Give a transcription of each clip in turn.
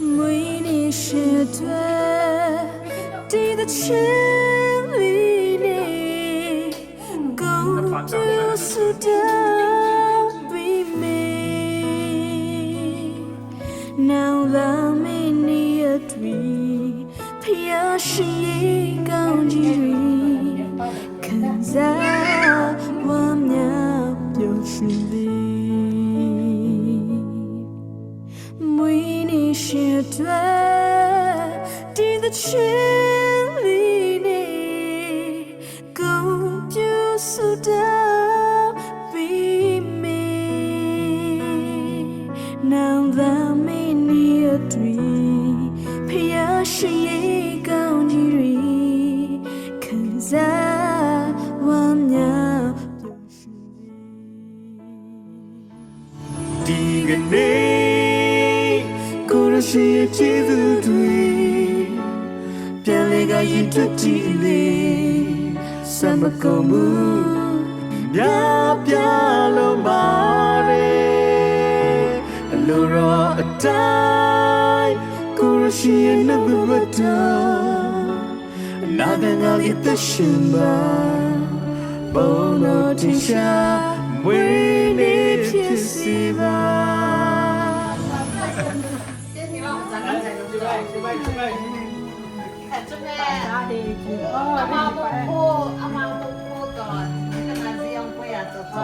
为你写对地的千里里，Go to Sudan be me. Now love me near dream，偏是一个距离，Cause I ဒီသချင်းလေးနဲ့ကိုပြုစုတော့ပြီးမေနောင်သာမင်းနေရတွေဖျားရှိရဲ့ကောင်းကြီးတွေခံစားဝမ်းမြော ကရင်ထွက်ကြည့်လေစမကုန်ဘူးပြပြလုံးပါလေအလိုရောအတိုင်းကိုရရှိရဲ့နဘမတာနာဒငါရဲ့တရှင်ပါဘုံတော်တိရှာမွေးနေဖြစ်စီပါဒီနေ့ကဇာတ်ကြံကြံကြံကြံ 跟他这样不要走走。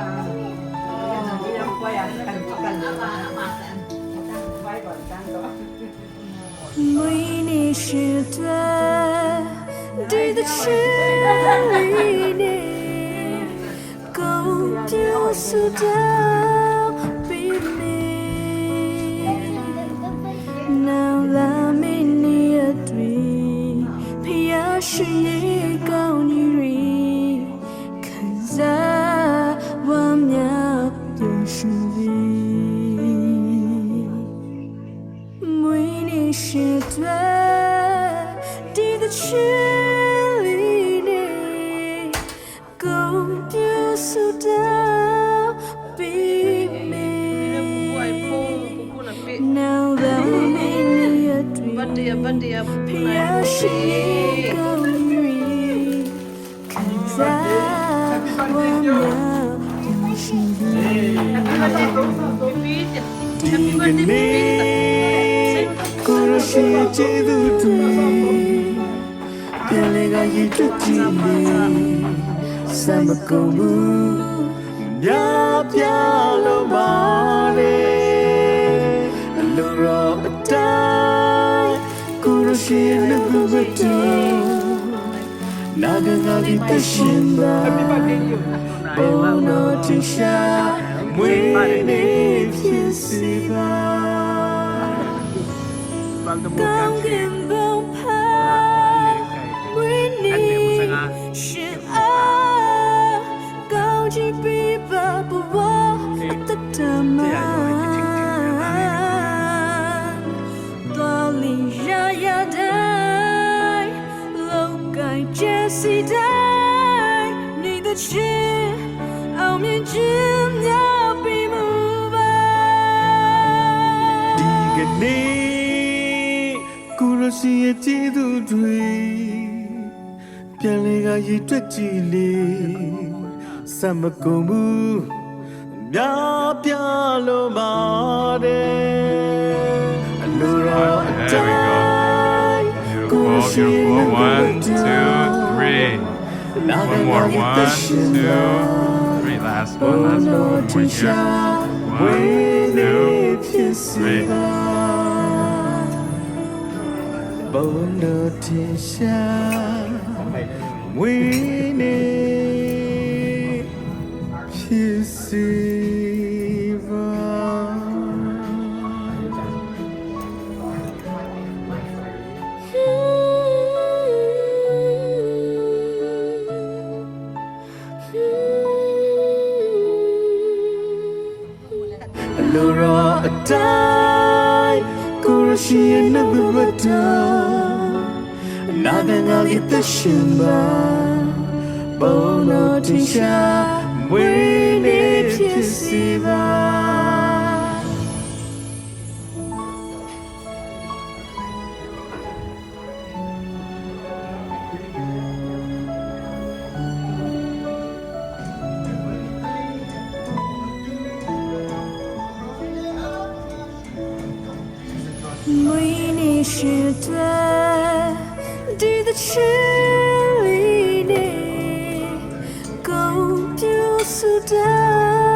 阿妈阿妈的。 ရှိရဲ့ကောင်း Kaza Wanya Yoshibi ဒီ ကနေ့ကိုရရှိရဲ့ကျေးဇူးတွေပြန်လေကရင်တွေ့ကြည့်လေစ နေ့ကိုရစီရဲ့ကျေးဇူးတွေပြန်လေကရည်တွက်ကြည့်လေစမကုန်ဘူးမြပြလို့ပါတယ်အလိုတော်အတိုင်းကိုရစီ Beautiful. One, two, three. One more. One, two, three. Last one. Last one. One more here. One, two, three. ဘုံတော်တင်ရှာဝိနေဖြ လိုတော်အတိုင်းကိုရရှိရဲ့နှုတ်ဘဝတော်နာဂငါလေးသက်ရှင်ပါဘုံတော်တင်ရှာမွေးနေဖြစ်စီပါ တွေ့ဒီသချင်းလေးနဲ့ကုန်ပြူစတဲ့